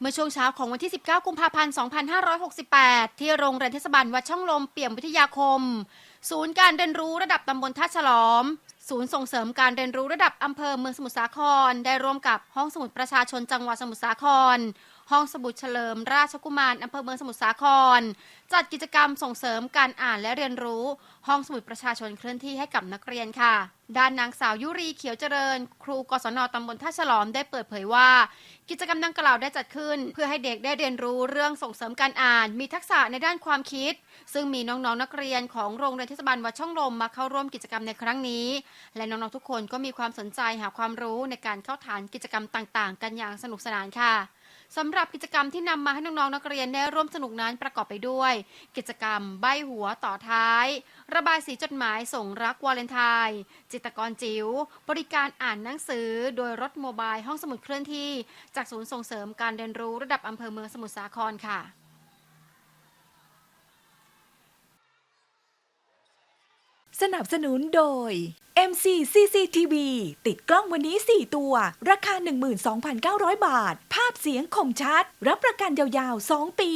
เมื่อช่วงเช้าของวันที่ 19 กุมภาพันธ์ 2568 ที่โรงเรียนเทศบาลวัดช่องลมเปี่ยมวิทยาคม ศูนย์การเรียนรู้ระดับตำบลท่าฉลอม ศูนย์ส่งเสริมการเรียนรู้ระดับอำเภอเมืองสมุทรสาคร ได้ร่วมกับห้องสมุดประชาชนจังหวัดสมุทรสาคร ห้องสมุดเฉลิมราชกุมารอำเภอเมืองสมุทรสาคร จัดกิจกรรมส่งเสริมการอ่านและเรียนรู้ ห้องสมุดประชาชนเคลื่อนที่ให้กับนักเรียนค่ะ ด้านนางสาวยุรีเขียวเจริญ ครูกศนตำบลท่าฉลอมได้เปิดเผยว่า กิจกรรมดังกล่าวได้จัดขึ้น เพื่อให้เด็กได้เรียนรู้เรื่องส่งเสริมการอ่าน มีทักษะในด้านความคิด ซึ่งมีน้องๆนักเรียนของโรงเรียนเทศบาลวัดช่องลมมาเข้าร่วมกิจกรรมในครั้งนี้และน้องๆทุกคนก็มีความสนใจหาความรู้ในการเข้าฐานกิจกรรมต่างๆ กันอย่างสนุกสนานค่ะสำหรับกิจกรรมที่นำมาให้น้องๆนักเรียนได้ร่วมสนุกนั้นประกอบไปด้วย กิจกรรมใบหัวต่อท้าย ระบายสีจดหมายส่งรักวาเลนไทน์จิตกรจิ๋วบริการอ่านหนังสือ โดยรถโมบายห้องสมุดเคลื่อนที่ จากศูนย์ส่งเสริมการเรียนรู้ระดับอำเภอเมืองสมุทรสาครค่ะ สนับสนุนโดย MC CCTV ติดกล้องวันนี้ 4 ตัว ราคา 12,900 บาท ภาพเสียงคมชัด รับประกันยาวๆ 2 ปี